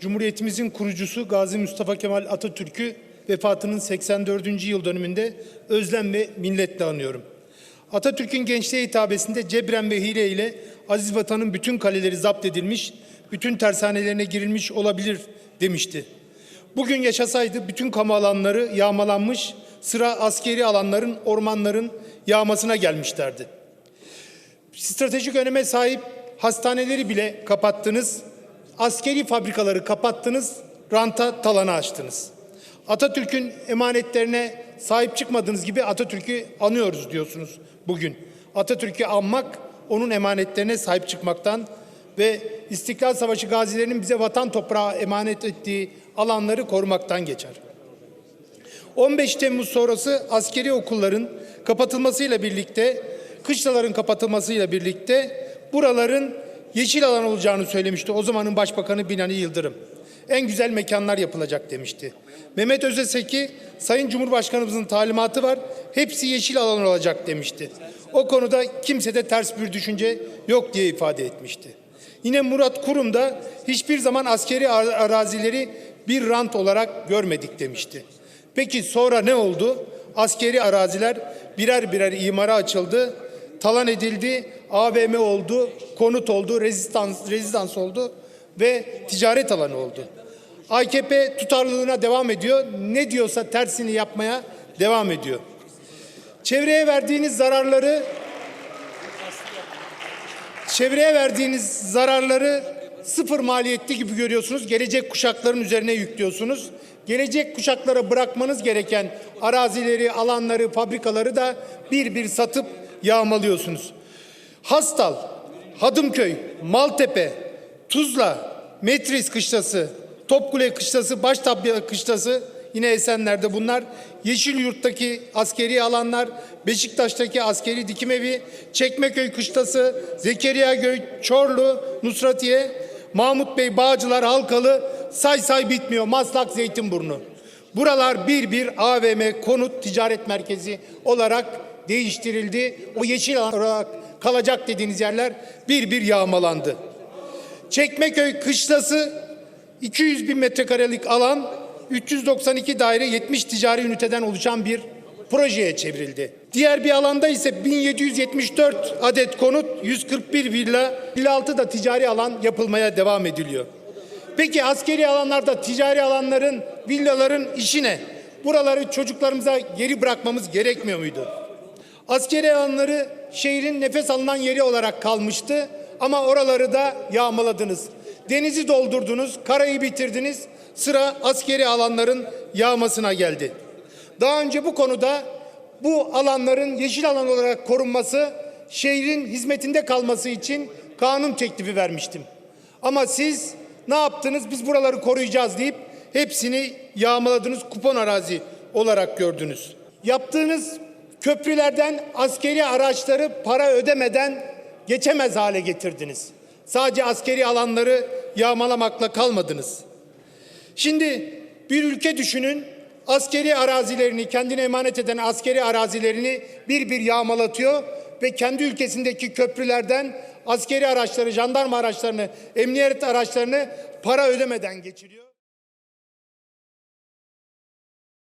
Cumhuriyetimizin kurucusu Gazi Mustafa Kemal Atatürk'ü vefatının 84. yıl dönümünde özlem ve minnetle anıyorum. Atatürk'ün gençliğe hitabesinde cebren ve hile ile aziz vatanın bütün kaleleri zapt edilmiş, bütün tersanelerine girilmiş olabilir demişti. Bugün yaşasaydı bütün kamu alanları yağmalanmış, sıra askeri alanların, ormanların yağmasına gelmişlerdi. Stratejik öneme sahip hastaneleri bile kapattınız, askeri fabrikaları kapattınız, ranta talanı açtınız. Atatürk'ün emanetlerine sahip çıkmadığınız gibi Atatürk'ü anıyoruz diyorsunuz bugün. Atatürk'ü anmak, onun emanetlerine sahip çıkmaktan ve İstiklal Savaşı gazilerinin bize vatan toprağı emanet ettiği alanları korumaktan geçer. 15 Temmuz sonrası askeri okulların kapatılmasıyla birlikte, kışlaların kapatılmasıyla birlikte buraların yeşil alan olacağını söylemişti o zamanın Başbakanı Binali Yıldırım. En güzel mekanlar yapılacak demişti. Mehmet Özeseki, Sayın Cumhurbaşkanımızın talimatı var, hepsi yeşil alan olacak demişti. O konuda kimsede ters bir düşünce yok diye ifade etmişti. Yine Murat Kurum da hiçbir zaman askeri ar- arazileri bir rant olarak görmedik demişti. Peki sonra ne oldu? Askeri araziler birer birer imara açıldı, talan edildi, AVM oldu, konut oldu, rezistans, rezidans oldu ve ticaret alanı oldu. AKP tutarlılığına devam ediyor. Ne diyorsa tersini yapmaya devam ediyor. Çevreye verdiğiniz zararları çevreye verdiğiniz zararları sıfır maliyetli gibi görüyorsunuz. Gelecek kuşakların üzerine yüklüyorsunuz. Gelecek kuşaklara bırakmanız gereken arazileri, alanları, fabrikaları da bir bir satıp yağmalıyorsunuz. Hastal, Hadımköy, Maltepe, Tuzla, Metris kışlası, Topkule kışlası, Baştabya kışlası yine Esenler'de bunlar. Yeşilyurt'taki askeri alanlar, Beşiktaş'taki askeri dikim evi, Çekmeköy kışlası, Zekeriyaköy, Çorlu, Nusratiye, Mahmut Bey, Bağcılar, Halkalı say say bitmiyor. Maslak, Zeytinburnu. Buralar bir bir AVM konut ticaret merkezi olarak değiştirildi. O yeşil olarak kalacak dediğiniz yerler bir bir yağmalandı. Çekmeköy kışlası 200 bin metrekarelik alan 392 daire 70 ticari üniteden oluşan bir projeye çevrildi. Diğer bir alanda ise 1774 adet konut, 141 villa, 56 da ticari alan yapılmaya devam ediliyor. Peki askeri alanlarda ticari alanların, villaların işi ne? Buraları çocuklarımıza geri bırakmamız gerekmiyor muydu? Askeri alanları şehrin nefes alınan yeri olarak kalmıştı ama oraları da yağmaladınız. Denizi doldurdunuz, karayı bitirdiniz. Sıra askeri alanların yağmasına geldi. Daha önce bu konuda bu alanların yeşil alan olarak korunması, şehrin hizmetinde kalması için kanun teklifi vermiştim. Ama siz ne yaptınız? Biz buraları koruyacağız deyip hepsini yağmaladınız, kupon arazi olarak gördünüz. Yaptığınız köprülerden askeri araçları para ödemeden geçemez hale getirdiniz. Sadece askeri alanları yağmalamakla kalmadınız. Şimdi bir ülke düşünün, askeri arazilerini, kendine emanet eden askeri arazilerini bir bir yağmalatıyor ve kendi ülkesindeki köprülerden askeri araçları, jandarma araçlarını, emniyet araçlarını para ödemeden geçiriyor.